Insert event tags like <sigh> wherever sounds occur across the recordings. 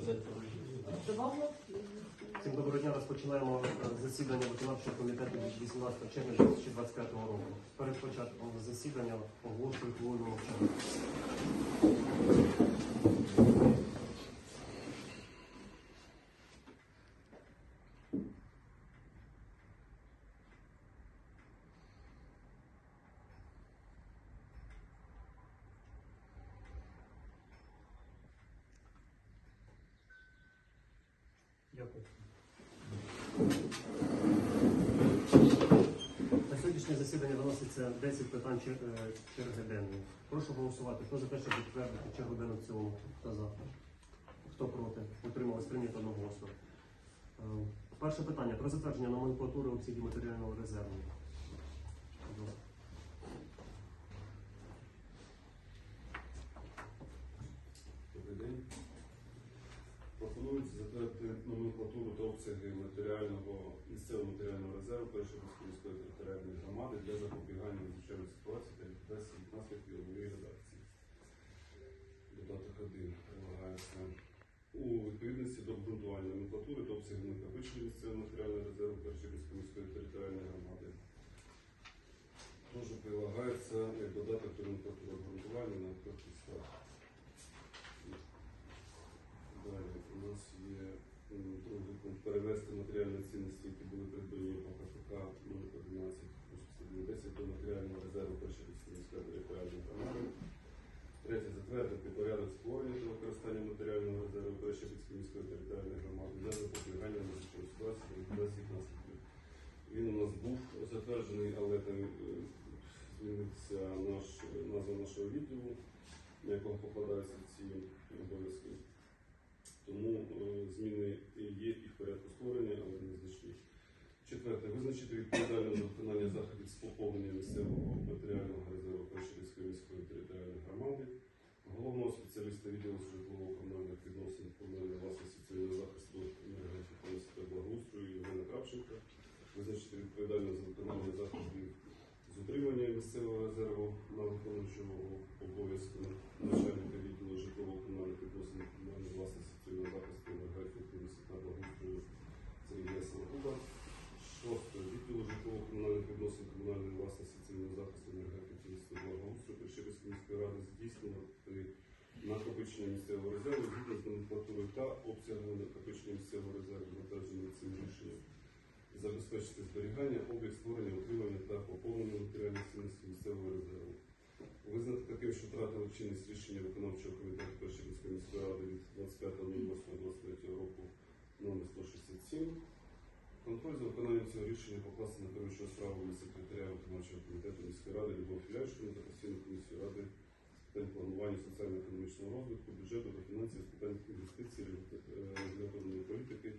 сказати Всім доброго дня. Розпочинаємо е, засідання виконавчого комітету від 18 червня 2025 року. Перед початком засідання оголошую хвилину мовчання. На сьогоднішнє засідання виноситься 10 питань е, черги денної. Прошу голосувати. Хто за те, щоб підтвердити чергу денну в цілому? Хто за? Хто проти? Утрималось прийнято одноголосно. Е, Перше питання про затвердження номенклатури обсягів матеріального резерву. Будь ласка. Добрий день. Пропонується затвердити номенклатуру та обсяги матеріального місцевого матеріального резерву першої міської територіальної громади для запобігання надзвичайної ситуації та ліквідації наслідків у новій редакції. Додаток 1 прилагається у відповідності до обґрунтування номенклатури та обсягів накопичення місцевого матеріального резерву першої міської територіальної громади. Теж прилагається як додаток до номенклатури обґрунтування на перший склад. Далі у нас є м, другий перевести матеріальні цінності, які були придбані по КПК 011 10 до матеріального резерву першої міської територіальної громади. Третє затвердити порядок створення та використання матеріального резерву першої міської територіальної громади для запобігання надзвичайної ситуації та їх наслідків. Він у нас був затверджений, але там е, змінився наш назва нашого відділу, на якого покладаються ці обов'язки. Тому е, зміни є і в порядку створення, але не значні. Четверте, визначити відповідальність за виконання заходів з поповнення місцевого матеріального резерву Першилівської міської територіальної громади, головного спеціаліста відділу житлово-комунальних відносин комунальної власності цивільного захисту енергоефективності та благоустрою Євгена Кравченка, визначити відповідальність за виконання заходів з утримання місцевого резерву на виконуючого обов'язку начальника відділу житлово-комунальних відносин комунальної власності цивільного захисту енергоефективності та благоустрою Сергія Самокуба. Шосте. Відділу житлово-комунальних відносин комунальної власності цивільного захисту енергоефективності та благоустрою Першипільської міської ради здійснювати накопичення місцевого резерву згідно з номенклатурою та обсягами накопичення місцевого резерву, затвердженими цим рішенням забезпечити зберігання, облік створення, утримання та поповнення матеріальної цінності місцевого резерву. Визнати таким, що втратили чинність рішення виконавчого комітету першої міської міської ради від 25.08.23 року номер 167. Контроль за виконанням цього рішення покласти на керуючого справу від секретаря виконавчого комітету міської ради Любов Філявської та постійну комісію ради питань планування соціально-економічного розвитку, бюджету та фінансів, з питань інвестицій, е, регуляторної політики,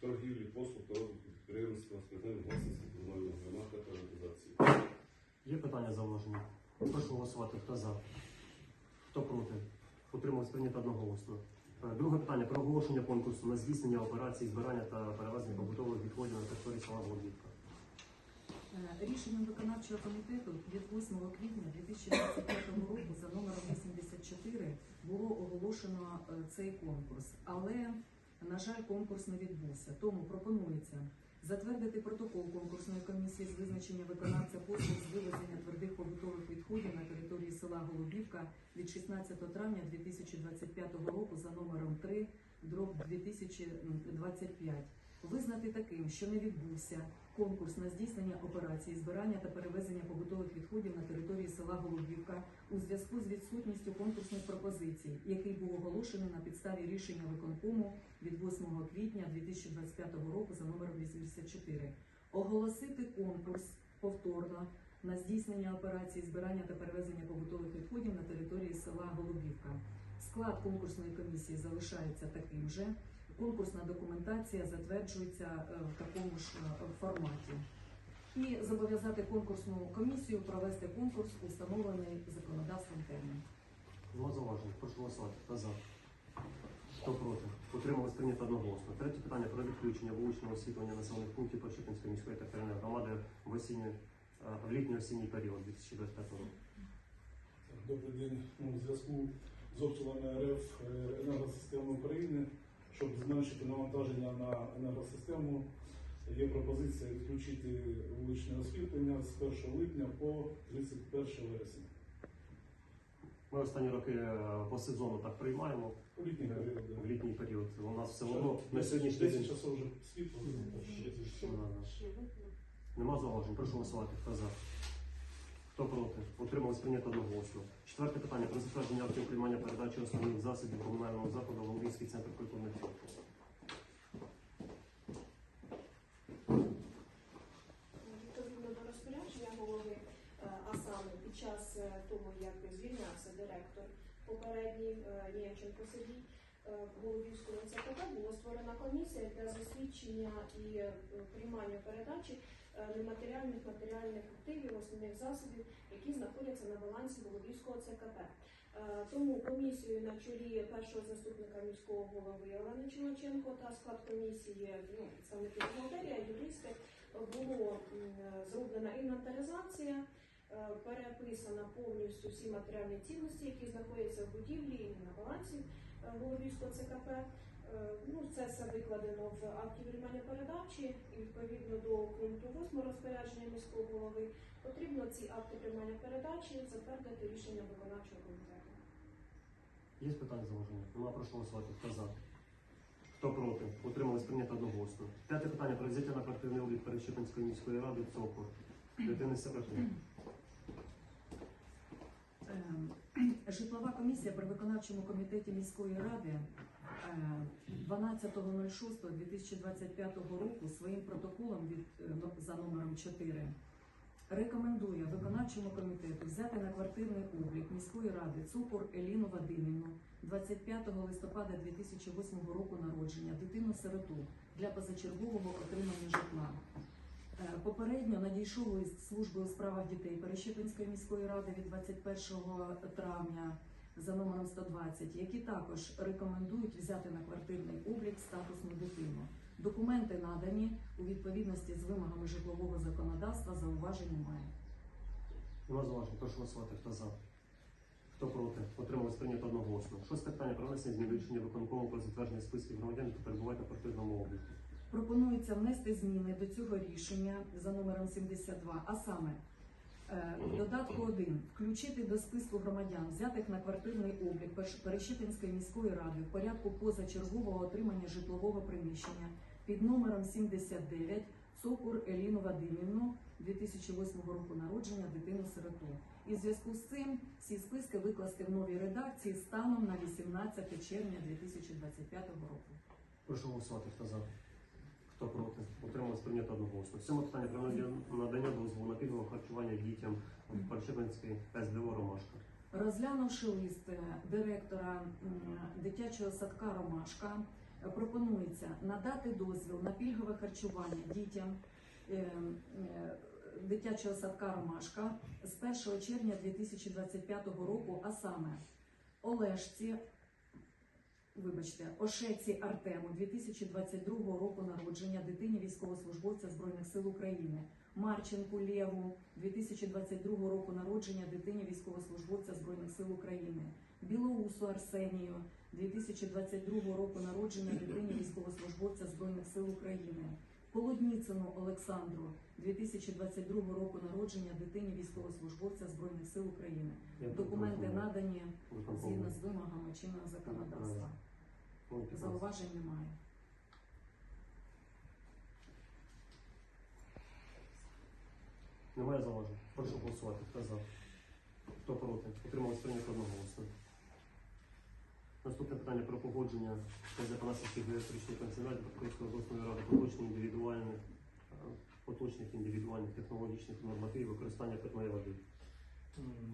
торгівлі, послуг та розвитку підприємництва з питань власності комунального майна та приватизації. Є питання зауваження? Прошу голосувати. Хто за? Хто проти? Утрималось прийнято одноголосно. Е, Друге питання про оголошення конкурсу на здійснення операцій збирання та перевезення побутових відходів на території села Голубівка. Е, Рішенням виконавчого комітету від 8 квітня 2025 року за номером 84 було оголошено е, цей конкурс, але на жаль, конкурс не відбувся. Тому пропонується затвердити протокол конкурсної комісії з визначення виконавця послуг з вивезення твердих побутових відходів на території села Голубівка від 16 травня 2025 року за номером 3 дроб 2025. Визнати таким, що не відбувся конкурс на здійснення операції збирання та перевезення побутових відходів на території села Голубівка у зв'язку з відсутністю конкурсних пропозицій, який був оголошений на підставі рішення виконкому від 8 квітня 2025 року за номером 84. Оголосити конкурс повторно на здійснення операції збирання та перевезення побутових відходів на території села Голубівка. Склад конкурсної комісії залишається таким же. Конкурсна документація затверджується е, в такому ж е, форматі. І зобов'язати конкурсну комісію провести конкурс у встановлений законодавством термін. Нема зауважень. Прошу голосувати. Хто за? Хто проти? Утрималось прийнято одноголосно. Третє питання про відключення вуличного освітлення населених пунктів Першипинської міської територіальної громади в осінній, е, в літньо-осінній період 2025 року. Добрий день. У зв'язку з обстрілами РФ енергосистеми України щоб зменшити навантаження на енергосистему, є пропозиція відключити вуличне освітлення з 1 липня по 31 вересня. Ми останні роки е, по сезону так приймаємо У літній період. в да. літній період. У нас все одно на 10 сьогоднішній 10 день часов вже світло. нема зауважень. Прошу голосувати. Хто за? Хто проти? Утримались прийнято одноголосно. Четверте питання про затвердження актів приймання передачі основних засобів комунального закладу Володимирський центр культурних е, а саме під час е, того, як звільнявся директор попередній е, Нєвченко Сергій Головівського ЦКП, була створена комісія для засвідчення і е, приймання передачі нематеріальних матеріальних основних засобів, які знаходяться на балансі Головівського ЦКП. Е, Тому комісією на чолі першого заступника міського голови Олени Чумаченко та склад комісії, ну, представники бухгалтерія, юристи, було зроблена інвентаризація, е, переписана повністю всі матеріальні цінності, які знаходяться в будівлі і на балансі е, Головівського ЦКП. Е, Ну, це все викладено в акті приймання передачі і відповідно до пункту 8 розпорядження міського голови потрібно ці акти приймання передачі затвердити рішення виконавчого комітету. Є питання зауваження? Нема прошу голосувати. Хто за? Хто проти? Утримались прийнято одноголосно. П'яте питання про взяття на квартирний облік Перещепинської міської ради ЦОКОР. Дитини сироти. Ем, <clears throat> Житлова комісія при виконавчому комітеті міської ради 12.06.2025 року своїм протоколом від, е, за номером 4 рекомендує виконавчому комітету взяти на квартирний облік міської ради Цукор Еліну Вадимівну 25 листопада 2008 року народження, дитину сироту для позачергового отримання житла. Е, Попередньо надійшов лист служби у справах дітей Перещепинської міської ради від 21 травня за номером 120, які також рекомендують взяти на квартирний облік статусну дитину. Документи надані у відповідності з вимогами житлового законодавства. Зауважень немає. Нема зауважень. Прошу голосувати. Хто за? Хто проти? Утримались прийнято одноголосно. Шосте питання про внесення змін рішення виконкому про затвердження списків громадян, які перебувають на квартирному обліку. Пропонується внести зміни до цього рішення за номером 72, а саме додатку 1 включити до списку громадян, взятих на квартирний облік Перещепинської міської ради в порядку позачергового отримання житлового приміщення під номером 79 Цокур Еліну Вадимівну 2008 року народження дитину сироту. І в зв'язку з цим всі списки викласти в новій редакції станом на 18 червня 2025 року. Прошу голосувати. Хто за? Хто проти? Утримались прийнято одноголосно. Сьоме питання про надання- дозволу на пільгове харчування дітям в Перещепинській СДО Ромашка. Розглянувши лист е, директора дитячого садка Ромашка, е, пропонується надати дозвіл на пільгове харчування дітям е, дитячого садка Ромашка з 1 червня 2025 року, а саме Олешці, вибачте, Ошеці Артему 2022 року народження дитині військовослужбовця Збройних сил України. Марченку Леву 2022 року народження дитині військовослужбовця Збройних сил України, Білоусу Арсенію 2022 року народження дитині військовослужбовця Збройних сил України, Полудніцину Олександру 2022 року народження дитині військовослужбовця Збройних сил України. Документи надані згідно з вимогами чинного законодавства. Ну, 15. Зауважень немає. Немає зауважень. Прошу голосувати. Хто за? Хто проти? Утримались прийнято одноголосно. Наступне питання про погодження Панасівських електричних канцелярій Покровської обласної ради поточних індивідуальних е, поточних індивідуальних технологічних нормативів використання питної води.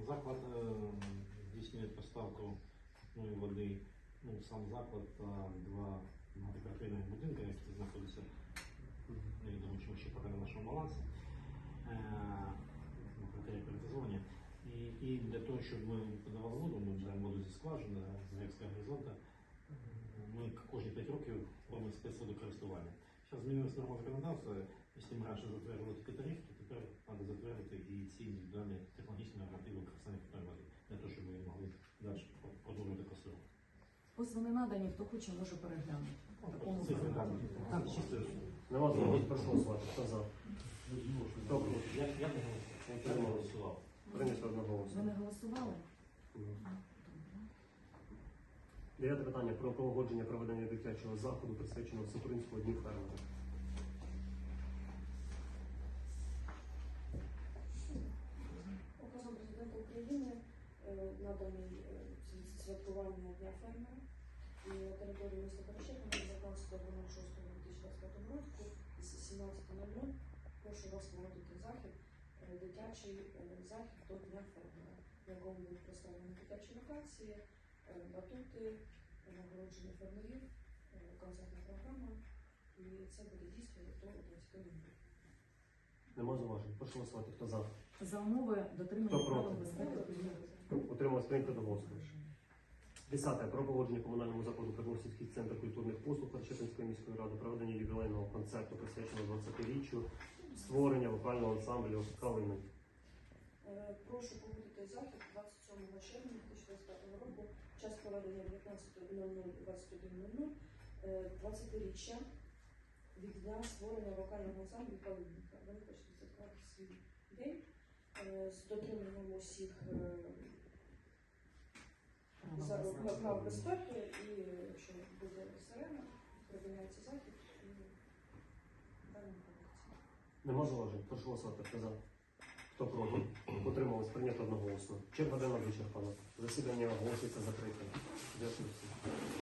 Заклад е, здійснює поставку питної води, ну, сам заклад два багатоквартирних будинки, які знаходяться невідомо чому ще поки на нашому балансі, е, критерії приватизовані. І, і для того, щоб ми подавали воду, ми беремо воду зі скважини, з Грецького горизонта, ми кожні 5 років робимо спецводокористування. Зараз змінилось норма законодавства, якщо ми раніше затверджували тільки тариф, то тепер треба затвердити і ці індивідуальні технологічні нормативи використання питної води, для того, щоб ми могли далі продовжувати користувати. Ось вони надані, хто хоче, може переглянути. В такому там чисто. Нема зауважень, прошу голосувати. Хто за? Хто проти? Я, я не голосував. Я не голосував. Прийнято одноголосно. Ви не голосували? Дев'яте питання про погодження проведення дитячого заходу, присвяченого Супрунського дню фермера. Указом президента України е, наданий е, святкування Дня фермера на території міста Перещепа на 19.06.2025 року з 17.00 прошу вас проводити захід, е, дитячий е, захід до Дня фермера, на якому будуть представлені дитячі локації, е, батути, е, нагородження фермерів, е, концертна програма. І це буде дійство до 20 минут. Нема зауважень. Прошу голосувати. Хто за? За умови дотримання Хто проти? правил безпеки торгівлі. Утрималось прийнято одноголосно. Десяте. Про погодження комунальному закладу Приморський центр культурних послуг Першепинської міської ради, проведення ювілейного концерту, присвяченого 20-річчю, створення вокального ансамблю Калини. Е, Прошу погодити захід 27 червня 2025 року, час проведення 19.00-21.00, е, 20-річчя від дня створення вокального ансамблю Калинівка. Хочуть святкувати свій день е, з дотриманням усіх е, Правил безпеки. і якщо буде сирена, припиняється захід і далі проводиться. можу важити, Прошу голосувати. Хто за? Хто проти? Утрималось прийнято одноголосно. Черга денна вичерпана. Засідання оголошується закритим. Дякую всім.